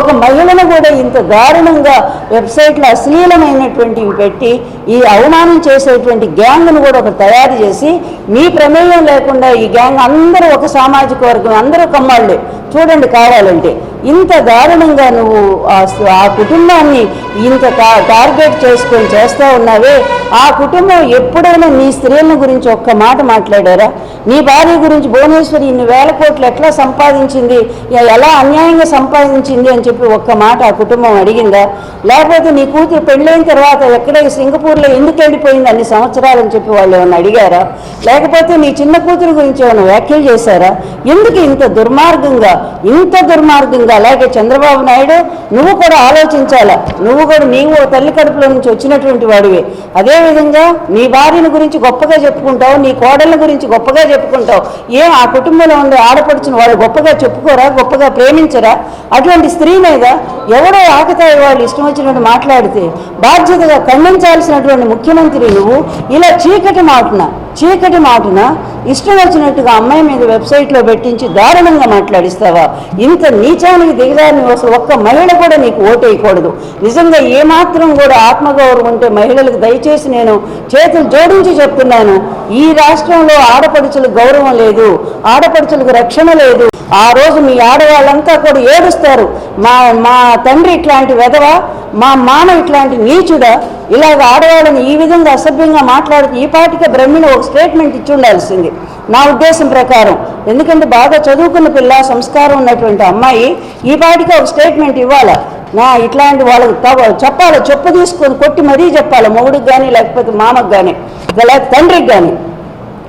ఒక మహిళను కూడా ఇంత దారుణంగా వెబ్సైట్లో అశ్లీలమైనటువంటివి పెట్టి ఈ అవమానం చేసేటువంటి గ్యాంగ్ను కూడా ఒక తయారు చేసి మీ ప్రమేయం లేకుండా ఈ గ్యాంగ్ అందరూ ఒక సామాజిక వర్గం అందరూ కమ్మాళ్ళే. చూడండి కావాలంటే. ఇంత దారుణంగా నువ్వు ఆ కుటుంబాన్ని ఇంత టార్గెట్ చేసుకొని చేస్తూ ఉన్నావే. ఆ కుటుంబం ఎప్పుడైనా నీ స్త్రీల గురించి ఒక్క మాట మాట్లాడారా? నీ భార్య గురించి భువనేశ్వరి ఇన్ని వేల కోట్లు ఎట్లా సంపాదించింది? ఎలా అన్యాయంగా సంపాదించింది అని చెప్పి ఒక్క మాట ఆ కుటుంబం అడిగిందా? లేకపోతే నీ కూతురు పెళ్ళైన తర్వాత ఎక్కడ సింగపూర్లో ఎందుకు వెళ్ళిపోయింది అన్ని సంవత్సరాలు అని చెప్పి వాళ్ళు ఏమైనా అడిగారా? లేకపోతే నీ చిన్న కూతురు గురించి ఏమైనా వ్యాఖ్యలు చేశారా? ఎందుకు ఇంత దుర్మార్గంగా ఇంత దుర్మార్గంగా? అలాగే చంద్రబాబు నాయుడు నువ్వు కూడా ఆలోచించాలా? నువ్వు కూడా నీవు తల్లి కడుపులో నుంచి వచ్చినటువంటి వాడివే. అదేవిధంగా నీ భార్యను గురించి గొప్పగా చెప్పుకుంటావు నీ కోడళ్ళ గురించి గొప్పగా చెప్పుకుంటావు. ఏం ఆ కుటుంబంలో ఉండే ఆడపడుచుని వాళ్ళు గొప్పగా చెప్పుకోరా గొప్పగా ప్రేమించరా? అటువంటి స్త్రీ మీద ఎవడో ఆకతాయి వాళ్ళు ఇష్టం వచ్చినట్టు మాట్లాడితే బాధ్యతగా ఖండించాల్సినటువంటి ముఖ్యమంత్రి నువ్వు. ఇలా చీకటి మాటున చీకటి మాటున ఇష్టం వచ్చినట్టుగా అమ్మాయి మీద వెబ్సైట్లో పెట్టించి దారుణంగా మాట్లాడిస్తావా? ఇంత నీచానికి దిగదారిని అసలు ఒక్క మహిళ కూడా నీకు ఓటేయకూడదు. నిజంగా ఏమాత్రం కూడా ఆత్మగౌరవం ఉంటే మహిళలకు దయచేసి నేను చేతులు జోడించి చెప్తున్నాను. ఈ రాష్ట్రంలో ఆడపడుచులకు గౌరవం లేదు ఆడపడుచులకు రక్షణ లేదు. ఆ రోజు మీ ఆడవాళ్ళంతా కూడా ఏడుస్తారు. మా మా తండ్రి ఇట్లాంటి వెధవ మా మామ ఇట్లాంటి నీచుడా ఇలాగ ఆడవాళ్ళని ఈ విధంగా అసభ్యంగా మాట్లాడుతూ ఈ పాటికే బ్రహ్మిణి ఒక స్టేట్మెంట్ ఇచ్చి ఉండాల్సింది. నా ఉద్దేశం ప్రకారం. ఎందుకంటే బాగా చదువుకున్న పిల్ల సంస్కారం ఉన్నటువంటి అమ్మాయి ఈ పాటికే ఒక స్టేట్మెంట్ ఇవ్వాలా? నా ఇట్లాంటి వాళ్ళకి తవ చెప్పాలి? చెప్పు తీసుకొని కొట్టి మరీ చెప్పాలి? మొగుడికి కానీ లేకపోతే మామకు కానీ లేకపోతే తండ్రికి కానీ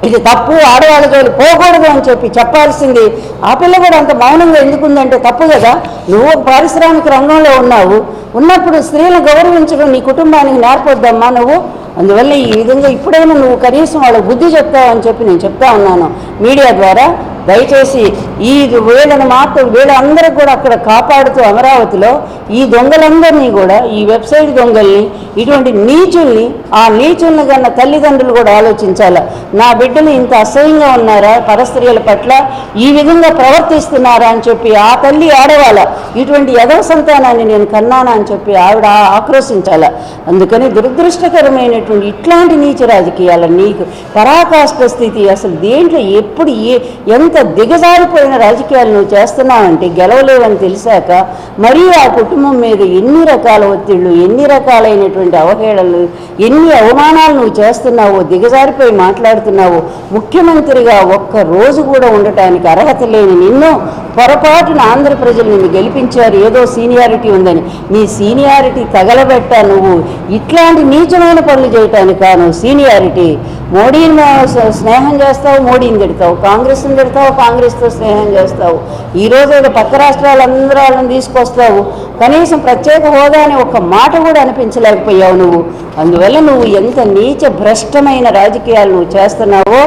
ఇది తప్పు ఆడవాళ్ళతో పోకూడదు అని చెప్పి చెప్పాల్సింది. ఆ పిల్ల కూడా అంత మౌనంగా ఎందుకుందంటే తప్పు కదా? నువ్వు పారిశ్రామిక రంగంలో ఉన్నావు. ఉన్నప్పుడు స్త్రీలను గౌరవించడం నీ కుటుంబానికి నేర్పొద్దమ్మా నువ్వు? అందువల్ల ఈ విధంగా ఇప్పుడైనా నువ్వు కనీసం వాళ్ళకి బుద్ధి చెప్తావు అని చెప్పి నేను చెప్తా ఉన్నాను. మీడియా ద్వారా దయచేసి ఈ వీళ్ళని మాత్రం వీళ్ళందరూ కూడా అక్కడ కాపాడుతూ అమరావతిలో ఈ దొంగలందరినీ కూడా ఈ వెబ్సైట్ దొంగల్ని ఇటువంటి నీచుల్ని ఆ నీచుల్ని కన్నా తల్లిదండ్రులు కూడా ఆలోచించాలి? నా బిడ్డలు ఇంత అసహ్యంగా ఉన్నారా? పరస్త్రీల పట్ల ఈ విధంగా ప్రవర్తిస్తున్నారా అని చెప్పి ఆ తల్లి ఆడవాళ్ళ ఇటువంటి యదవ సంతానాన్ని నేను కన్నానా అని చెప్పి ఆవిడ ఆక్రోశించాల? అందుకని దురదృష్టకరమైనటువంటి ఇట్లాంటి నీచ రాజకీయాల నీకు పరాకాష్ట స్థితి అసలు దేంట్లో ఎప్పుడు ఏ ఎంత దిగజారిపోయిన రాజకీయాలు నువ్వు చేస్తున్నావంటే గెలవలేవని తెలిసాక మరియు ఆ కుటుంబం మీద ఎన్ని రకాల ఒత్తిళ్ళు ఎన్ని రకాలైనటువంటి అవహేళనలు ఎన్ని అవమానాలు నువ్వు చేస్తున్నావో దిగజారిపోయి మాట్లాడుతున్నావో ముఖ్యమంత్రిగా ఒక్క రోజు కూడా ఉండటానికి అర్హత లేని నిన్ను పొరపాటున ఆంధ్ర ప్రజలు నిన్ను గెలిపించారు. ఏదో సీనియారిటీ ఉందని. నీ సీనియారిటీ తగలబెట్టా నువ్వు. ఇట్లాంటి నీచమైన పనులు చేయటానికా నువ్వు సీనియారిటీ. మోడీని స్నేహం చేస్తావు మోడీని తిడతావు. కాంగ్రెస్ని తిడతావు కాంగ్రెస్తో స్నేహం చేస్తావు. ఈరోజు రోజు ఏదో పక్క రాష్ట్రాలందరూ వాళ్ళని తీసుకొస్తావు. కనీసం ప్రత్యేక హోదా అని ఒక మాట కూడా అనిపించలేకపోయావు నువ్వు. అందువల్ల నువ్వు ఎంత నీచ భ్రష్టమైన రాజకీయాలు నువ్వు చేస్తున్నావో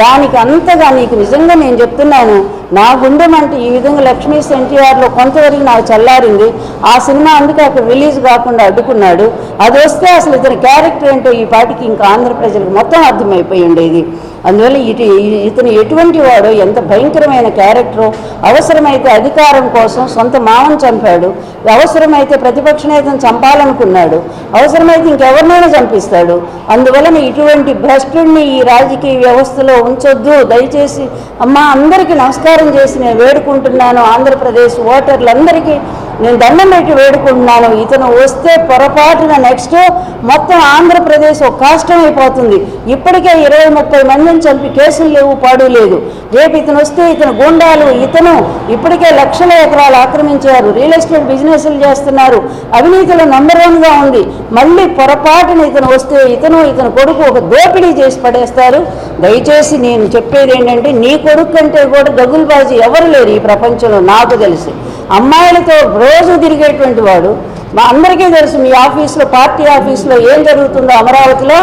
దానికి అంతగా నీకు నిజంగా నేను చెప్తున్నాను నా గుండె అంటే ఈ విధంగా లక్ష్మీస్ ఎన్టీఆర్లో కొంతవరకు నాకు చల్లారింది. ఆ సినిమా అందుకే అక్కడ రిలీజ్ కాకుండా అడ్డుకున్నాడు. అది వస్తే అసలు ఇతని క్యారెక్టర్ ఏంటో ఈ పాటికి ఇంకా ఆంధ్ర ప్రజలకు మొత్తం అర్థమైపోయి ఉండేది. అందువల్ల ఇటు ఇతను ఎటువంటి వాడో ఎంత భయంకరమైన క్యారెక్టరో అవసరమైతే అధికారం కోసం సొంత మామను చంపాడు. అవసరమైతే ప్రతిపక్ష నేతను చంపాలనుకున్నాడు. అవసరమైతే ఇంకెవరినైనా చంపిస్తాడు. అందువలన ఇటువంటి భ్రష్టుడిని ఈ రాజకీయ వ్యవస్థలో ఉంచొద్దు. దయచేసి అమ్మ అందరికీ నమస్కారం చేసి నేను వేడుకుంటున్నాను. ఆంధ్రప్రదేశ్ ఓటర్లందరికీ నేను దండం పెట్టి వేడుకుంటున్నాను. ఇతను వస్తే పొరపాటున నెక్స్ట్ మొత్తం ఆంధ్రప్రదేశ్ ఒక కష్టం అయిపోతుంది. ఇప్పటికే ఇరవై ముప్పై మందిని చంపి కేసులు లేవు పాడు లేదు. రేపు ఇతను వస్తే ఇతను గుండాలు ఇతను ఇప్పటికే లక్షల ఎకరాలు ఆక్రమించారు. రియల్ ఎస్టేట్ బిజినెస్లు చేస్తున్నారు. అవినీతిలో నంబర్ వన్గా ఉంది. మళ్ళీ పొరపాటున ఇతను వస్తే ఇతను ఇతను కొడుకు ఒక దోపిడీ చేసి పడేస్తారు. దయచేసి నేను చెప్పేది ఏంటంటే నీ కొడుకు కంటే కూడా డగుల్బాజీ ఎవరు లేరు ఈ ప్రపంచంలో? నాకు తెలిసి. అమ్మాయిలతో రోజు తిరిగేటువంటి వాడు మా అందరికీ తెలుసు మీ ఆఫీస్లో పార్టీ ఆఫీస్లో ఏం జరుగుతుందో అమరావతిలో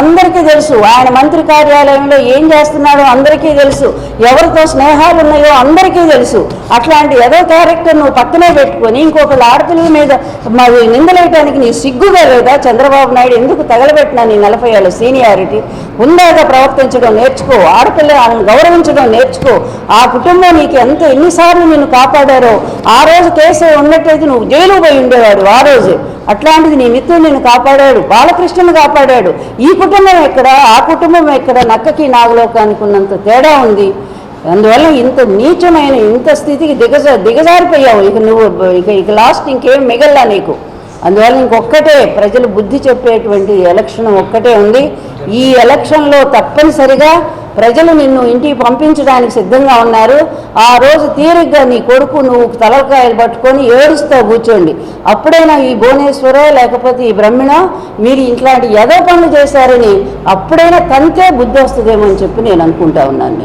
అందరికీ తెలుసు. ఆయన మంత్రి కార్యాలయంలో ఏం చేస్తున్నాడో అందరికీ తెలుసు. ఎవరితో స్నేహాలు ఉన్నాయో అందరికీ తెలుసు. అట్లాంటి ఏదో క్యారెక్టర్ నువ్వు పక్కనే పెట్టుకొని ఇంకొకళ్ళ ఆడపిల్లల మీద మరి నిందలేయటానికి నీ సిగ్గుగా లేదా? చంద్రబాబు నాయుడు ఎందుకు తగలబెట్టినా నీ నలభై ఏళ్ళ సీనియారిటీ? ఉందాక ప్రవర్తించడం నేర్చుకో. ఆడపిల్ల ఆమెను గౌరవించడం నేర్చుకో. ఆ కుటుంబం నీకు ఎంత ఎన్నిసార్లు నిన్ను కాపాడారో? ఆ రోజు కేసు ఉన్నట్టయితే నువ్వు జైలు పోయి ఉండేవాడు ఆ రోజు. అట్లాంటిది నీ మిత్రుడు నేను కాపాడాడు. బాలకృష్ణను కాపాడాడు. ఈ కుటుంబం ఎక్కడ? ఆ కుటుంబం ఎక్కడ? నక్కకి నాగలోకానికి ఉన్నంత తేడా ఉంది. అందువల్ల ఇంత నీచమైన ఇంత స్థితికి దిగజ దిగజారిపోయావు. ఇక నువ్వు ఇక ఇక లాస్ట్ ఇంకేం మిగల్లా నీకు? అందువల్ల ఇంకొక్కటే ప్రజలు బుద్ధి చెప్పేటువంటి ఎలక్షన్ ఒక్కటే ఉంది. ఈ ఎలక్షన్లో తప్పనిసరిగా ప్రజలు నిన్ను ఇంటికి పంపించడానికి సిద్ధంగా ఉన్నారు. ఆ రోజు తీరిగ్గా నీ కొడుకు నువ్వు తలకాయలు పట్టుకొని ఏడుస్తూ కూర్చోండి. అప్పుడైనా ఈ భువనేశ్వరో లేకపోతే ఈ బ్రహ్మిణ మీరు ఇట్లాంటి ఎదో పనులు చేశారని అప్పుడైనా తంతే బుద్ధి వస్తుందేమో అని చెప్పి నేను అనుకుంటా ఉన్నాను.